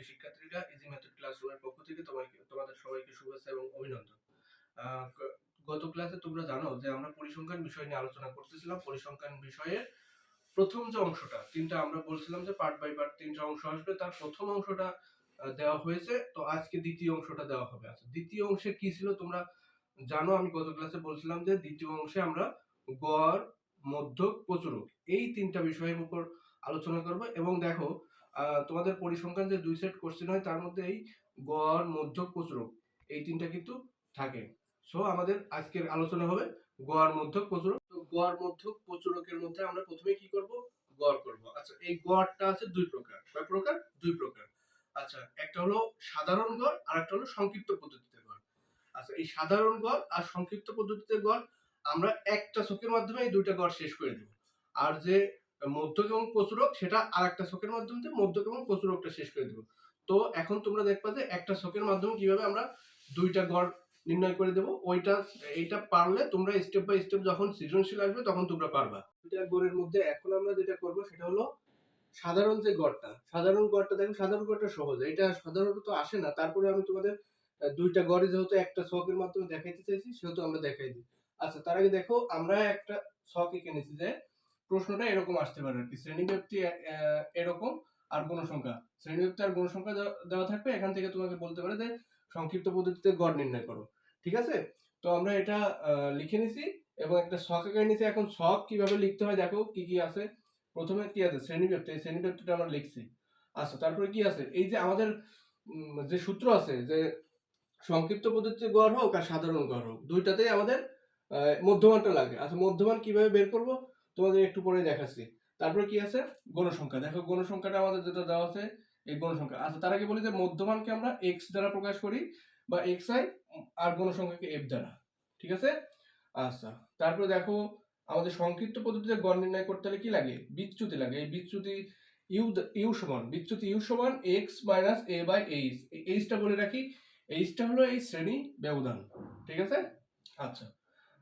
প্রিয় শিক্ষার্থীরা easy method ক্লাসরুমের পক্ষ থেকে তোমাকে, তোমাদের সবাইকে শুভেচ্ছা এবং অভিনন্দন। গত ক্লাসে তোমরা জানো যে আমরা পরিসংখ্যান বিষয় নিয়ে আলোচনা করতেছিলাম। পরিসংখ্যান বিষয়ের প্রথম যে অংশটা, তিনটা আমরা বলছিলাম যে পার্ট বাই পার্ট তিনটা অংশ আসবে। তার প্রথম অংশটা দেওয়া হয়েছে। তো আজকে দ্বিতীয় অংশটা দেওয়া হবে। আচ্ছা দ্বিতীয় অংশে কি ছিল তোমরা জানো? আমি গত ক্লাসে বলছিলাম যে দ্বিতীয় অংশে আমরা গড়, মধ্যক, প্রচুরক এই তিনটা বিষয়ের উপর আলোচনা করব। এবং দেখো তোমাদের পরিসংখ্যান যে দুই সেট কোশ্চেন হয়, তার মধ্যে এই গড় মধ্যক প্রচুরক, এই তিনটা কিন্তু থাকে। সো আমাদের আজকের আলোচনা হবে গড় মধ্যক প্রচুরক। তো গড় মধ্যক প্রচুরকের মধ্যে আমরা প্রথমে কি করব? গড় করব। আচ্ছা এই গড়টা আছে দুই প্রকার। কয় প্রকার? দুই প্রকার। আচ্ছা একটা হলো সাধারণ গড় আর একটা হলো সংক্ষিপ্ত পদ্ধতিতে গড়। আচ্ছা এই সাধারণ গড় আর সংক্ষিপ্ত পদ্ধতিতে গড়, আমরা একটা চোখের মাধ্যমে এই দুইটা গড় শেষ করে দেব। আর যে মধ্যক এবং প্রচুরক সেটা আর একটা চোখের মাধ্যমে দিয়ে মধ্যক এবং প্রচুরকটা শেষ করে দেব। তো এখন তোমরা দেখবা যে একটা চোখের মাধ্যমে কীভাবে আমরা দুইটা গড় নির্ণয় করে দেব, ওইটা, এইটা পারলে তোমরা স্টেপ বাই স্টেপ যখন সৃজনশীল আসবে তখন তোমরা পারবা। দুইটা গড়ের মধ্যে এখন আমরা যেটা করব সেটা হলো সাধারণ যে গড়টা সাধারণ গড়টা দেখো, সাধারণ গড়টা সহজ। এটা সাধারণত আসে না, তারপরে আমি তোমাদের দুইটা গড়ে যেহেতু একটা শখের মাধ্যমে দেখাইতে চাইছি, সেহেতু আমরা দেখাই দিই। আচ্ছা তার আগে দেখো, আমরা একটা শখ এঁকে নিয়েছি যে প্রশ্নটা এরকম আসতে পারে আর কি। শ্রেণীব্যক্তি আহ, এরকম আর গণসংখ্যা। শ্রেণীব্যক্তি আর গণসংখ্যা দেওয়া- দেওয়া থাকবে এখান থেকে তোমাকে বলতে পারে যে সংক্ষিপ্ত পদ্ধতিতে গড় নির্ণয় করো ঠিক আছে? তো আমরা এটা লিখে নিছি এবং একটা ছক এঁকে নিছি। এখন ছক কীভাবে লিখতে হয় দেখো কি কি আছে। প্রথমে কি আছে? শ্রেণীব্যক্তি এই শ্রেণীব্যক্তিটা আমরা লিখছি। আচ্ছা তারপরে কি আছে? এই যে আমাদের যে সূত্র আছে যে সংক্ষিপ্ত পদ্ধতিতে গড় হোক আর সাধারণ গড় হোক দুইটাতেই আমাদের মধ্যমানটা লাগে। আচ্ছা মধ্যমান কীভাবে বের করব? তোমাদের একটু পরে দেখাচ্ছি। তারপরে কি আছে? গণসংখ্যা দেখো গণসংখ্যাটা আমাদের যেটা দেওয়া আছে, এই গণসংখ্যা আচ্ছা তার আগে বলি যে মধ্যমানকে আমরা এক্স দ্বারা প্রকাশ করি বা এক্স আই আর গণসংখ্যাকে এফ দ্বারা। ঠিক আছে? আচ্ছা তারপরে দেখো, আমাদের সংক্ষিপ্ত পদ্ধতিতে গড় নির্ণয় করতে হলে কি লাগে? বিচ্যুতি লাগে। এই বিচ্যুতি ইউ ইউ সমান, বিচ্যুতি ইউ সমান X minus A by H এইচটা বলে রাখি এইচটা হলো এই শ্রেণি ব্যবধান। ঠিক আছে? আচ্ছা।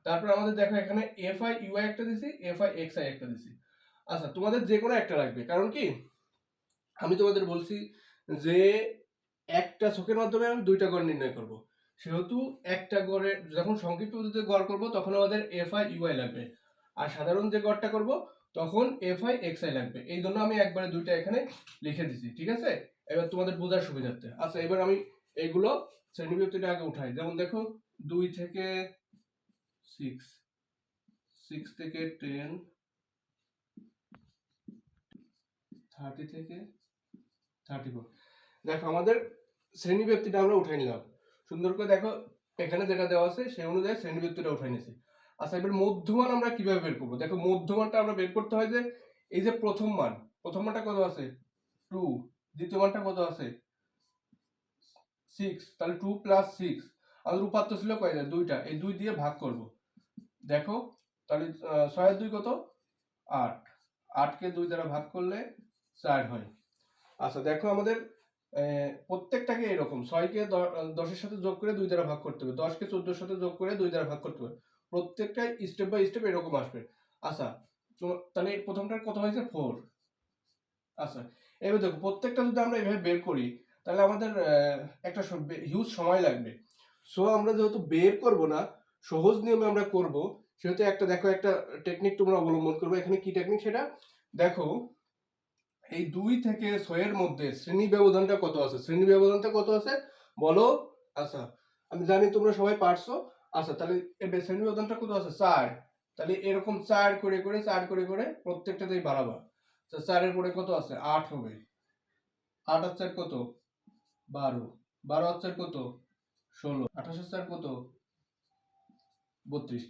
তারপর আমাদের দেখো এখানে এফ আই ইউ আই একটা দিছি এফ আই এক্স আই একটা দিছি। আচ্ছা তোমাদের যে কোনো একটা লাগবে। কারণ কি? আমি তোমাদের বলছি যে একটা চোখের মাধ্যমে আমি দুইটা গড় নির্ণয় করব। সেহেতু একটা গড়ে যখন সংক্ষিপ্ত পদ্ধতিতে গড় করব, তখন আমাদের এফ আই ইউ আই লাগবে। আর সাধারণ যে গড়টা করব, তখন এফ আই এক্স আই লাগবে। এই জন্য আমি একবারে দুইটা এখানে লিখে দিছি, ঠিক আছে? এবার তোমাদের বোঝার সুবিধার্থে। আচ্ছা এবার আমি এইগুলো শ্রেণীবিভক্তিটা আগে উঠাই। যেমন দেখো, দুই থেকে সিক্স সিক্স থেকে টেন থার্টি থেকে থার্টি ফোর দেখো, আমাদের শ্রেণীব্যক্তিটা আমরা উঠাই নিলাম। সুন্দর করে দেখো, এখানে যেটা দেওয়া আছে, সেই অনুযায়ী শ্রেণীব্যক্তিটা উঠাই নিয়েছি। আচ্ছা এবার মধ্যমান আমরা কীভাবে বের করব? দেখো, মধ্যমানটা আমরা বের করতে হয় যে, এই যে প্রথম মান, প্রথম মানটা কত আছে? টু দ্বিতীয় মানটা কত আছে? সিক্স তাহলে টু প্লাস সিক্স আমাদের উপাত্ত ছিল কয়টা? দুইটা। এই দুই দিয়ে ভাগ করব। দেখো, তাহলে ছয়ের দুই কত? আট। আটকে দুই দ্বারা ভাগ করলে চার হয়। আচ্ছা দেখো আমাদের প্রত্যেকটাকে এরকম। ছয়কে দশের সাথে যোগ করে দুই দ্বারা ভাগ করতে হবে। দশকে চোদ্দোর সাথে যোগ করে দুই দ্বারা ভাগ করতে হবে। প্রত্যেকটাই স্টেপ বাই স্টেপ এরকম আসবে। আচ্ছা তাহলে প্রথমটার কত হয়েছে? ফোর আচ্ছা এবার দেখো, প্রত্যেকটা যদি আমরা এভাবে বের করি, তাহলে আমাদের একটা হিউজ সময় লাগবে। সো আমরা যেহেতু বের করব না সহজ নিয়মে আমরা করব, সেহেতু একটা, দেখো একটা টেকনিক তোমরা অবলম্বন করবে। এখানে কি টেকনিক সেটা? দেখো, এই দুই থেকে ছয়ের মধ্যে শ্রেণি ব্যবধানটা কত আছে? শ্রেণি ব্যবধানটা কত আছে? বলো। আচ্ছা আমি জানি তোমরা সবাই পারছ। আচ্ছা তাহলে এবার শ্রেণি ব্যবধানটা কত আছে? চার। তাহলে এরকম চার করে করে, চার করে করে প্রত্যেকটাতেই বাড়াবা। তো চারের পরে কত আছে? আট হবে। আট আর চার কত? বারো। বারো আর চার কত? ষোলো। আঠাশ চার কত? বত্রিশ।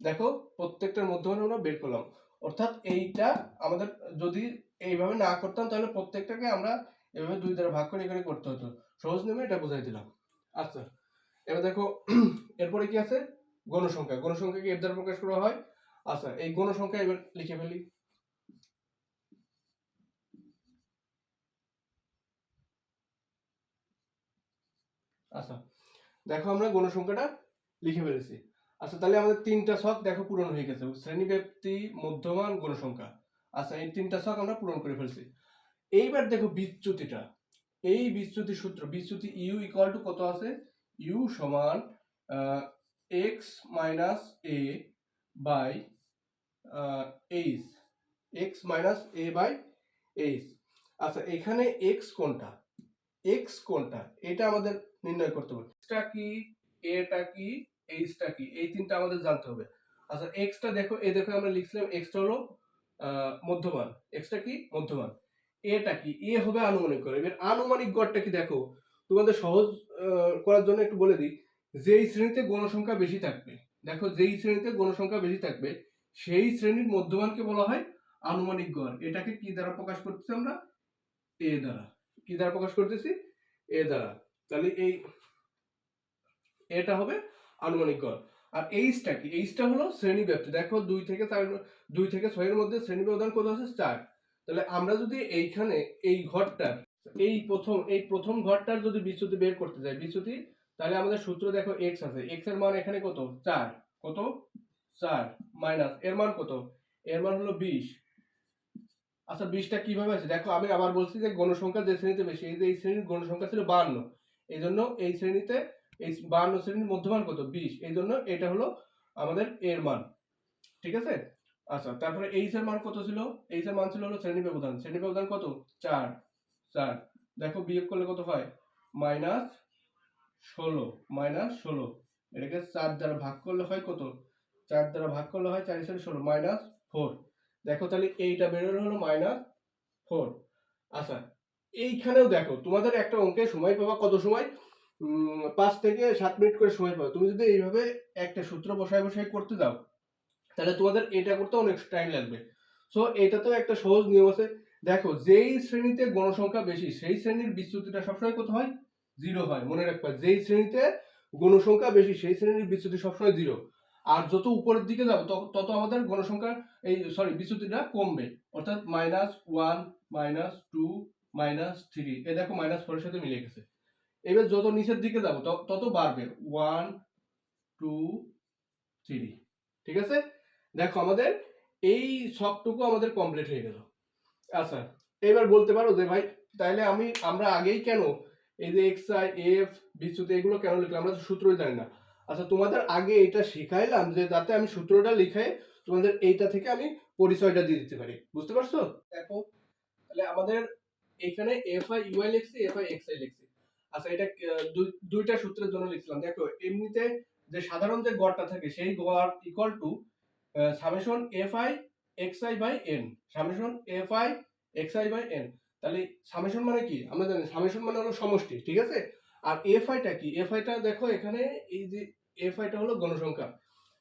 দেখো, প্রত্যেকটার মধ্যমান আমরা বের করলাম। অর্থাৎ এইটা আমাদের যদি এইভাবে না করতাম, তাহলে প্রত্যেকটাকে আমরা এভাবে দুই দ্বারা ভাগ করে এখানে করতে হতো। সহজ নিয়মে এটা বোঝাই দিলাম। আচ্ছা এবার দেখো, এরপরে কি আছে? গণসংখ্যা। গণসংখ্যাকে এর দ্বারা প্রকাশ করা হয়। আচ্ছা এই গণসংখ্যা এবার লিখে ফেলি। আচ্ছা দেখো আমরা গণসংখ্যাটা লিখে ফেলেছি। আচ্ছা তাহলে আমাদের তিনটা ছক দেখো পূরণ হয়ে গেছে। শ্রেণীব্যাপ্তি, মধ্যমান, গণসংখ্যা। আচ্ছা এই তিনটা ছক আমরা পূরণ করে ফেলছি। এইবার দেখো বিচ্যুতিটা। এই বিচ্যুতি সূত্র, বিচ্যুতি ইউ ইকুয়াল টু কত আছে? ইউ সমান X minus A by H X minus A by H আচ্ছা এখানে এক্স কোনটা? এক্স কোনটা? এটা আমাদের নির্ণয় করতে হবে। এক্সটা কি? এটা কি? এইচটা কি? এই তিনটা আমাদের জানতে হবে। আচ্ছা এক্সটা দেখো এ দেখো আমরা লিখছিলাম এক্সটা হলো মধ্যমান। এক্সটা কি? মধ্যমান। এটা কি? এ হবে আনুমানিক গড়। এবার আনুমানিক গড়টা কি দেখো? তোমাদের সহজ করার জন্য একটু বলে দিই। যেই শ্রেণীতে গণসংখ্যা বেশি থাকবে, দেখো যেই শ্রেণীতে গণসংখ্যা বেশি থাকবে, সেই শ্রেণির মধ্যমানকে বলা হয় আনুমানিক গড়। এটাকে কি দ্বারা প্রকাশ করতেছি আমরা? এ দ্বারা। কি দ্বারা প্রকাশ করতেছি? এ দ্বারা। তাহলে এই, এটা হবে আনুমানিক গড়। আর এইচটা কি? এইচটা হলো শ্রেণি ব্যাপ্তি দেখো দুই থেকে চার, দুই থেকে ছয়ের মধ্যে শ্রেণি ব্যবধান কত আছে চার। তাহলে আমরা যদি এইখানে এই ঘরটার, এই প্রথম এই প্রথম ঘরটার যদি বিচ্যুতি বের করতে যাই, বিচ্যুতি, তাহলে আমাদের সূত্র দেখো এক্স আছে। এক্সের মান এখানে কত? চার। কত? চার। মাইনাস এর মান কত? এর মান হলো বিশ। আচ্ছা বিশটা কীভাবে আছে? দেখো, আমি আবার বলছি যে গণসংখ্যা যে শ্রেণীতে বেশি, এই যে এই শ্রেণির গণসংখ্যা ছিল বান্ন। এই জন্য এই শ্রেণীতে এই বান্ন শ্রেণির মধ্যমান কত? বিশ। এই জন্য এটা হলো আমাদের এর মান। ঠিক আছে? আচ্ছা তারপরে এইচ এর মান কত ছিল? এইচ এর মান ছিল হলো শ্রেণি ব্যবধান। শ্রেণি ব্যবধান কত? চার। চার। দেখো বিয়োগ করলে কত হয়? মাইনাস ষোলো। মাইনাস ষোলো। এটাকে চার দ্বারা ভাগ করলে হয় কত? চার দ্বারা ভাগ করলে হয় চার সাথে ষোলো। Minus four. দেখো তাহলে এইটা বেরোলো হলো মাইনাস ফোর। আচ্ছা এইখানেও দেখো, তোমাদের একটা অঙ্কে সময় পাবা। কত সময়? পাঁচ থেকে সাত মিনিট করে সময় পাবে। তুমি যদি এইভাবে একটা সূত্র বসায় বসায় করতে যাও তাহলে তোমাদের এটা করতে অনেক টাইম লাগবে। সো এটাতেও একটা সহজ নিয়ম আছে। দেখো, যেই শ্রেণীতে গণসংখ্যা বেশি, সেই শ্রেণির বিচ্যুতিটা সবসময় কত হয়? জিরো হয়। মনে রাখবা, যেই শ্রেণীতে গণসংখ্যা বেশি, সেই শ্রেণির বিচ্যুতি সবসময় জিরো আর যত উপরের দিকে যাব, তত- আমাদের গণসংখ্যা এই সরি বিচ্যুতিটা কমবে। অর্থাৎ minus one minus two minus three এ দেখো মাইনাস ফোরের সাথে মিলে গেছে। এবার যত নিচের দিকে যাব, তত বাড়বে। ওয়ান টু থ্রি ঠিক আছে? দেখো আমাদের এই সবটুকু আমাদের কমপ্লিট হয়ে গেল। আচ্ছা এবার বলতে পারো যে ভাই, তাহলে আমি, আমরা আগেই কেন এই যে এক্স আই এফ বিচ্যুতি এগুলো কেন লিখলাম? আমরা তো সূত্রই জানি না। আচ্ছা তোমাদের আগে এটা শিখাইলাম যে যাতে আমি সূত্রটা লিখে তোমাদের এইটা থেকে আমি পরিচয়টা দিয়ে দিতে পারি। বুঝতে পারছ? দেখো, তাহলে আমাদের এখানে F I U U I লিখছি এফ আই এক্স আই লিখছি। আচ্ছা এটা দুইটা সূত্রের জন্য লিখছিলাম। দেখো, এমনিতে যে সাধারণ যে গড়টা থাকে, সেই গড় equal to summation F I X I by N summation F I X I by N তাহলে সামেশন মানে কি? আমরা জানি সামেশন মানে হলো সমষ্টি, ঠিক আছে? আর এফ আইটা কি? এফ আইটা দেখো এখানে, এই যে এফ আইটা হলো গণসংখ্যা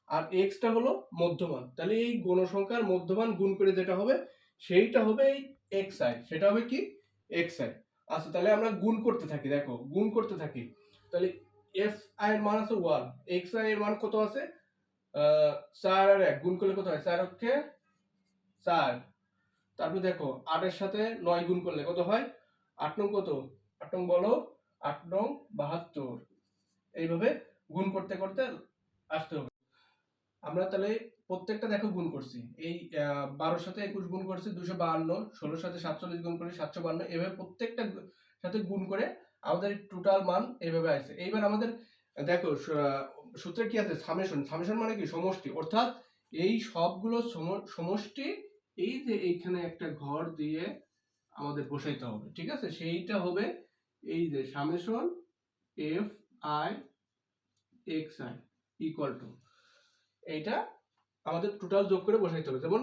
আর এক্সটা হলো মধ্যমান। তাহলে এই গণসংখ্যার মধ্যমান গুণ করে যেটা হবে, সেইটা হবে এই এক্স আই সেটা হবে কি? এক্স আই আচ্ছা তাহলে আমরা গুণ করতে থাকি, দেখো, গুণ করতে থাকি। তাহলে এফ আই এর মান আছে ওয়ান, এক্স আই এর মান কত আছে? চার আর এক, গুণ করলে কত হয়? চার অক্ষে চার। তারপরে দেখো আটের সাথে নয় গুণ করলে কত হয়? আট নং কত? আট নং বলো, আট নং বাহাত্তর। এইভাবে গুণ করতে করতে আসতে হবে। আমরা তাহলে প্রত্যেকটা দেখো গুণ করছি। এই বারোর সাথে একুশ গুণ করছি, দুশো বাহান্ন, ষোলোর সাথে সাতচল্লিশ গুণ করে, সাতশো বান্ন এভাবে প্রত্যেকটা সাথে গুণ করে আমাদের টোটাল মান এইভাবে আসছে। এইবার আমাদের, দেখো সূত্রে কি আছে? সামেশন সামেশন মানে কি? সমষ্টি। অর্থাৎ এই সবগুলো সম- সমষ্টি এই যে এইখানে একটা ঘর দিয়ে আমাদের বসাইতে হবে, ঠিক আছে? সেইটা হবে এই যে summation F I X I equal to এইটা আমাদের টোটাল যোগ করে বসাইতে হবে। যেমন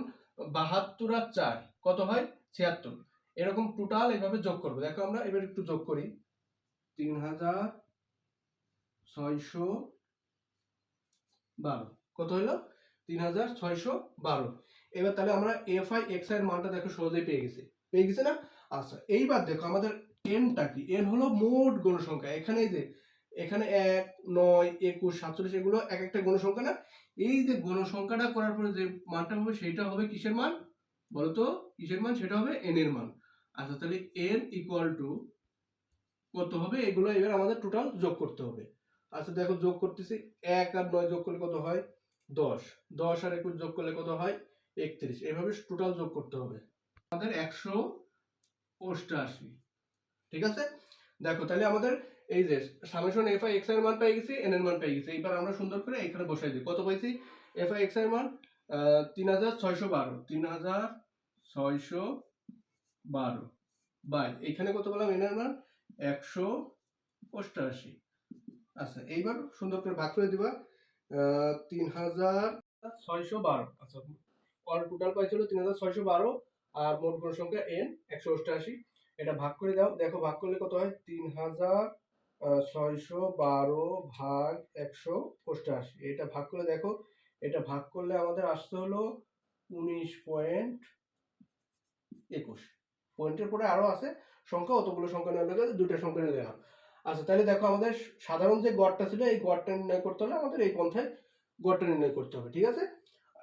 বাহাত্তর আর চার, কত হয়? ছিয়াত্তর। এরকম টোটাল এভাবে যোগ করব। দেখো আমরা এবার একটু যোগ করি। তিন হাজার ছয়শো বারো। কত হলো তিন হাজার ছয়শো বারো। এবার তাহলে আমরা এফ আই এক্স আই এর মানটা দেখো সহজেই পেয়ে গেছি। পেয়ে গেছে না? আচ্ছা এইবার দেখো আমাদের এনটা কি? এন হলো মোট গণসংখ্যা। এখানে যে এখানে এক, নয়, একুশ, সাতচল্লিশ এগুলো এক একটা গণসংখ্যা না? এই যে গণসংখ্যাটা করার পরে যে মানটা হবে সেটা হবে কিসের মান? বলতো কিসের মান? সেটা হবে এন এর মান। আচ্ছা তাহলে এন ইকুয়াল টু কত হবে? এগুলো এবার আমাদের টোটাল যোগ করতে হবে। আচ্ছা দেখো যোগ করতেছি, এক আর নয় যোগ করলে কত হয়? দশ। দশ আর একুশ যোগ করলে কত হয়? একত্রিশ। এভাবে টোটাল যোগ করতে হবে। আমাদের একশো অষ্টাশি। ঠিক আছে? দেখো, তাহলে আমাদের এই যে সামেশন এফ আই এক্সের মান পেয়ে গেছি এন এর মান পেয়ে গেছি। এইবার আমরা সুন্দর করে এখানে বসাই দিই। কত পাইছি? এফ আই এক্সের মান তিন হাজার ছয়শো বারো। তিন হাজার ছয়শো বারো। বাই, এখানে কত বললাম এন এর মান একশো অষ্টআশি আচ্ছা এইবার সুন্দর করে ভাগ করে দিবা। তিন হাজার ছয়শো বারো। আচ্ছা টোটাল পাইছিল তিন হাজার ছয়শো বারো, আর মোট গুণ সংখ্যা এন একশো অষ্টআশি এটা ভাগ করে দাও। দেখো, ভাগ করলে কত হয়? তিন হাজার ছয়শো বারো ভাগ একশো অষ্টআশি এটা ভাগ করে দেখো, এটা ভাগ করলে আমাদের আসতে হলো উনিশ পয়েন্ট একুশ। পয়েন্টের পরে আরও আছে, সংখ্যা অতগুলো সংখ্যা নেওয়া লাগে দুটো সংখ্যা নিয়ে না আচ্ছা তাহলে দেখো আমাদের সাধারণ যে গড়টা ছিল, এই গড়টা নির্ণয় করতে হলে আমাদের এই পন্থায় গড়টা নির্ণয় করতে হবে, ঠিক আছে?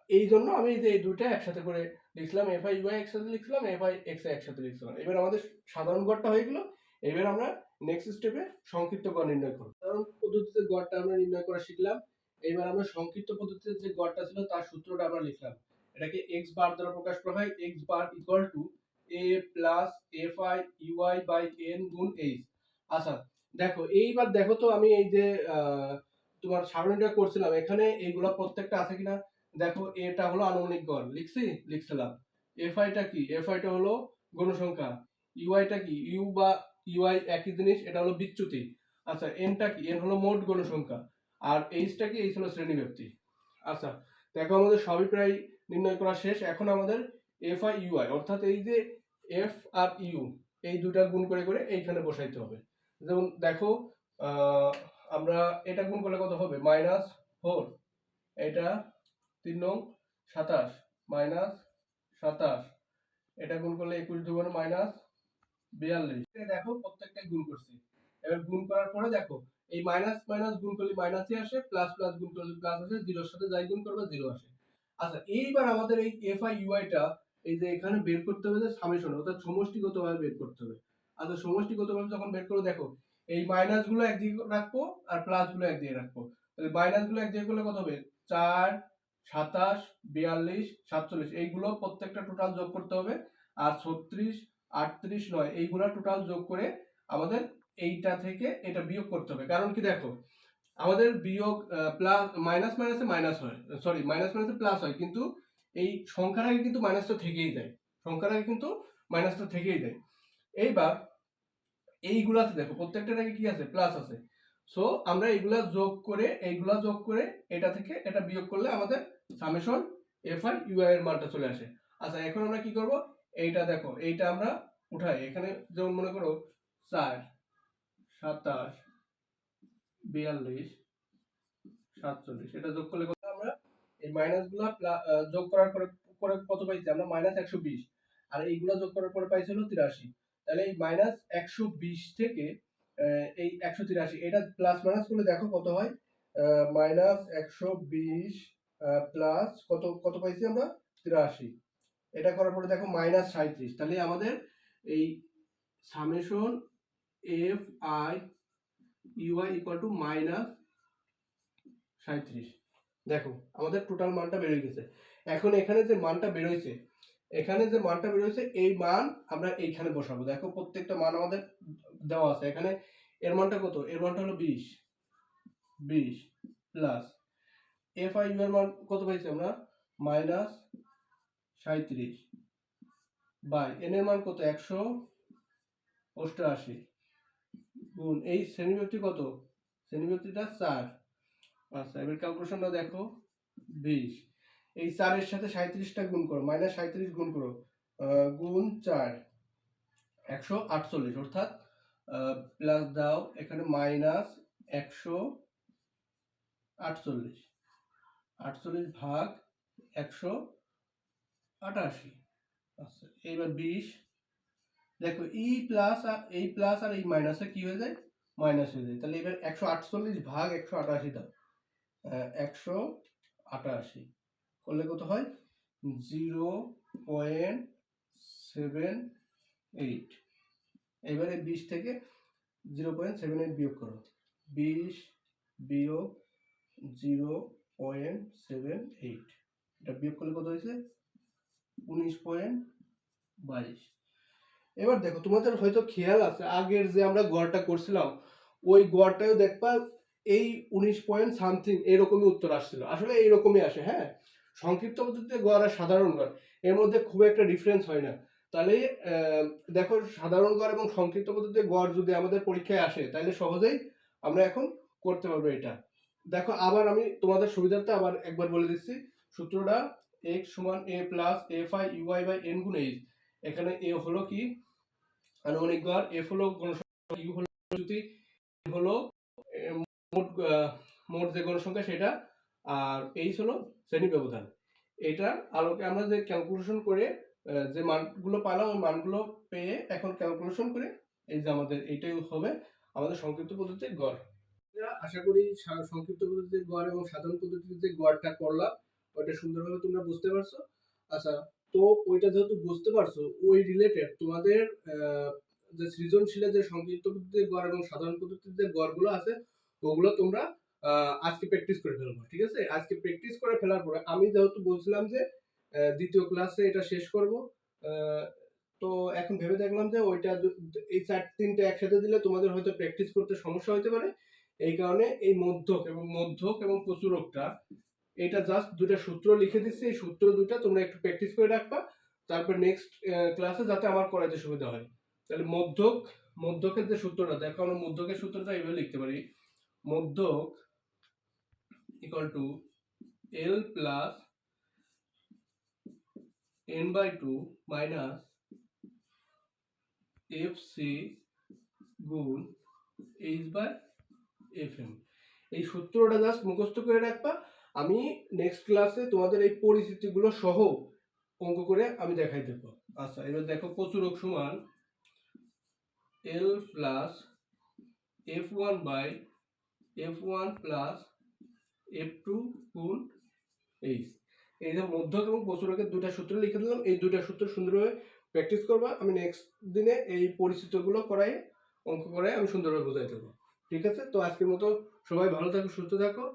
এই জন্য আমি যে এই দুইটা একসাথে করে লিখলাম, এফ আই ইউআই একসাথে লিখলাম, এফ আই এক্স একসাথে লিখলাম। এবার আমাদের সাধারণ গড়টা হয়ে গেল, এবার আমরা নেক্সট স্টেপে সংক্ষিপ্ত গড় নির্ণয় করব কারণ পদ্ধতিতে গড়টা আমরা নির্ণয় করা শিখলাম। এবার আমরা সংক্ষিপ্ত পদ্ধতিতে যে গড়টা ছিল তার সূত্রটা আমরা লিখলাম। এটাকে এক্স বার দ্বারা প্রকাশ করা হয়। X bar equal to A plus F I U I by N গুণ এইচ আচ্ছা দেখো, এইবার দেখো তো আমি এই যে তোমার সারণীটা করছিলাম। এখানে এইগুলা প্রত্যেকটা আছে কিনা? দেখো, এটা হলো আনুমানিক গড়। লিখছি? লিখছিলাম। এফ আইটা কি? এফ আইটা হলো গণসংখ্যা ইউআইটা কি? ইউ বা ইউআই একই জিনিস, এটা হলো বিচ্যুতি। আচ্ছা এনটা কি? এন হলো মোট গণসংখ্যা। আর এইচটা কি? এইচ হলো শ্রেণীব্যাপ্তি। আচ্ছা দেখো আমাদের সবই প্রায় নির্ণয় করা শেষ। এখন আমাদের এফ আই ইউআই অর্থাৎ এই যে এফ আর ইউ এই দুটা গুণ করে করে এইখানে বসাইতে হবে। যেমন দেখো আমরা এটা গুণ করলে কত হবে? মাইনাস ফোর এটা তিন নং সাতাশ মাইনাস সাতাশ, এটা গুণ করলে একুশ দুগুণ মাইনাস বিয়াল্লিশ। দেখো প্রত্যেকটা গুণ করছি। এবার গুণ করার পরে দেখো, এই মাইনাস মাইনাস গুণ করলে মাইনাসই আসে প্লাস প্লাস গুণ করলে প্লাস আসে জিরোর সাথে যাই গুণ করবে জিরো আসে। আচ্ছা এইবার আমাদের এই এফ আই ইউআইটা এই যে এখানে বের করতে হবে যে সামেশন অর্থাৎ সমষ্টিগতভাবে বের করতে হবে। আচ্ছা সমষ্টিগতভাবে যখন বের করে দেখো, এই মাইনাসগুলো একদিকে রাখব আর প্লাসগুলো একদিকে রাখব। তাহলে মাইনাসগুলো একদিকে করলে কত হবে? চার, সাতাশ, বিয়াল্লিশ, সাতচল্লিশ, এইগুলো প্রত্যেকটা টোটাল যোগ করতে হবে। আর ছত্রিশ আটত্রিশ নয়, এইগুলা টোটাল যোগ করে আমাদের এইটা থেকে এটা বিয়োগ করতে হবে। কারণ কি দেখো, আমাদের বিয়োগ প্লাস মাইনাস মাইনাসে মাইনাস হয়। সরি মাইনাস মাইনাসে প্লাস হয়, কিন্তু এই সংখ্যার আগে কিন্তু মাইনাসটা থেকেই যায়। সংখ্যার আগে কিন্তু মাইনাসটা থেকেই যায়। এইবার এইগুলাতে দেখো, প্রত্যেকটার আগে কি আছে? প্লাস আছে। সো আমরা এইগুলা যোগ করে, এইগুলা যোগ করে এটা থেকে এটা বিয়োগ করলে আমাদের সামেশন এফ আই ইউআই এর মানটা চলে আসে। আচ্ছা এখন আমরা কি করব? এইটা দেখো, এইটা আমরা উঠাই। এখানে যেমন মনে করো, চার, সাতাশ, বিয়াল্লিশ, সাতচল্লিশ, এটা যোগ করলে কত? আমরা এই মাইনাসগুলা যোগ করার পরে পরে কত পাইছি? আমরা মাইনাস একশো বিশ। আর এইগুলা যোগ করার পরে পাইছিল তিরাশি। তাহলে এই মাইনাস একশো বিশ থেকে এই একশো তিরাশি, এটা প্লাস মাইনাস করলে দেখো কত হয়? মাইনাস একশো বিশ প্লাস কত কত পাইছি আমরা? তিরাশি। এটা করার পরে দেখো মাইনাস সাঁত্রিশ তাহলে আমাদের এই summation F I U I equal to minus সাঁত্রিশ দেখো, আমাদের টোটাল মানটা বেরোয় গেছে। এখন এখানে যে মানটা বেরোইছে এখানে যে মানটা বেরোইছে এই মান আমরা এইখানে বসাবো। দেখো, প্রত্যেকটা মান আমাদের দেওয়া আছে। এখানে এর মানটা কত? এর মানটা হলো বিশ। বিশ প্লাস এফ আই ইউ এর মান কত পাইছি আমরা? মাইনাস সাঁত্রিশ বাই এন এর মান কত? একশো অষ্টআশি। গুণ, এই শ্রেণীব্যক্তি কত? শ্রেণীব্যক্তিটা চার। আচ্ছা এবার ক্যালকুলেশনটা দেখো। বিশ। এই চারের সাথে সাঁত্রিশটা গুণ করো মাইনাস সাঁত্রিশ গুণ করো গুণ চার। একশো আটচল্লিশ, অর্থাৎ প্লাস দাও, এখানে মাইনাস একশো আটচল্লিশ। আটচল্লিশ ভাগ একশো আটাশি। আচ্ছা এইবার বিশ। দেখো, ই প্লাস আর, এই প্লাস আর এই মাইনাসে কি হয়ে যায়? মাইনাস হয়ে যায়। তাহলে এবার একশো আটচল্লিশ ভাগ একশো আটাশি দাও। একশো আটাশি। করলে কত হয়? Zero point seven eight. এবারে বিশ থেকে জিরো পয়েন্ট সেভেন এইট বিয়োগ করো। বিশ বিয়োগ জিরো পয়েন্ট সেভেন এইট। এটা বিয়োগ করলে কত হয়েছে? উনিশ পয়েন্ট বাইশ। এবার দেখো, তোমাদের হয়তো খেয়াল আছে, আগের যে আমরা গড়টা করছিলাম, ওই গড়টাও দেখবা এই উনিশ পয়েন্ট সামথিং এরকমই উত্তর আসছিল। আসলে এইরকমই আসে হ্যাঁ? সংক্ষিপ্ত পদ্ধতিতে গড় আর সাধারণ গড়, এর মধ্যে খুব একটা ডিফারেন্স হয় না। তাহলে দেখো, সাধারণ গড় এবং সংক্ষিপ্ত পদ্ধতিতে গড় যদি আমাদের পরীক্ষায় আসে, তাহলে সহজেই আমরা এখন করতে পারব এটা। দেখো, আবার আমি তোমাদের সুবিধার্থে আবার একবার বলে দিচ্ছি। সূত্রটা এক্স সমান A plus F I U I by N গুণ এইচ এখানে এ হলো কি? আনুমানিক গড় এফ হলো গণসংখ্যা ইউ হলো যদি হলো মোট মোট যে গণসংখ্যা সেটা, আর এইচ হলো শ্রেণি ব্যবধান। এটার আলোকে আমরা যে ক্যালকুলেশন করে যে মানগুলো পেলাম, ওই মানগুলো পেয়ে এখন ক্যালকুলেশন করে, এই যে আমাদের এইটাই হবে আমাদের সংক্ষিপ্ত পদ্ধতিতে গড়। আশা করি সংক্ষিপ্ত পদ্ধতিতে গড় এবং সাধারণ পদ্ধতিতে যে গড়টা করলাম ওইটা সুন্দরভাবে তোমরা বুঝতে পারছ। আচ্ছা তো ওইটা যেহেতু বুঝতে পারছ, ওই রিলেটেড তোমাদের যে সৃজনশীলের যে সংক্ষিপ্ত পদ্ধতিতে গড় এবং সাধারণ পদ্ধতিতে যে গড়গুলো আছে, ওগুলো তোমরা আজকে প্র্যাকটিস করে ফেলব, ঠিক আছে? আজকে প্র্যাকটিস করে ফেলার পরে আমি যেহেতু বলছিলাম যে দ্বিতীয় ক্লাসে এটা শেষ করব তো এখন ভেবে দেখলাম যে ওইটা এই চার, তিনটে একসাথে দিলে তোমাদের হয়তো প্র্যাকটিস করতে সমস্যা হতে পারে। এই কারণে এই মধ্যক এবং মধ্যক এবং প্রচুরকটা এটা জাস্ট দুটা সূত্র লিখে দিচ্ছি। এই সূত্র দুটা তোমরা একটু প্র্যাকটিস করে রাখবা। তারপর নেক্সট ক্লাসে যাতে আমার করাতে সুবিধা হয়। তাহলে মধ্যক, মধ্যকের যে সূত্রটা, দেখো আমরা মধ্যকের সূত্রটা এইভাবে লিখতে পারি। মধ্যক equal to L plus N by two minus F C গুণ এইচ বাই এফ এম এই সূত্রটা জাস্ট মুখস্থ করে রাখবা। আমি নেক্সট ক্লাসে তোমাদের এই পরিস্থিতিগুলো সহ অঙ্ক করে আমি দেখাই দেবো। আচ্ছা এবার দেখো প্রচুরক সমান L plus F one by F one plus F two গুণ এইচ এই যে মধ্যক এবং প্রচুরকের দুটা সূত্র লিখে দিলাম, এই দুটা সূত্র সুন্দরভাবে প্র্যাকটিস করবা। আমি নেক্সট দিনে এই পরিচিতগুলো করাই, অঙ্ক করাই আমি সুন্দরভাবে বোঝাই দেবো। ঠিক আছে? তো আজকের মতো সবাই ভালো থাকো, সুস্থ থাকো।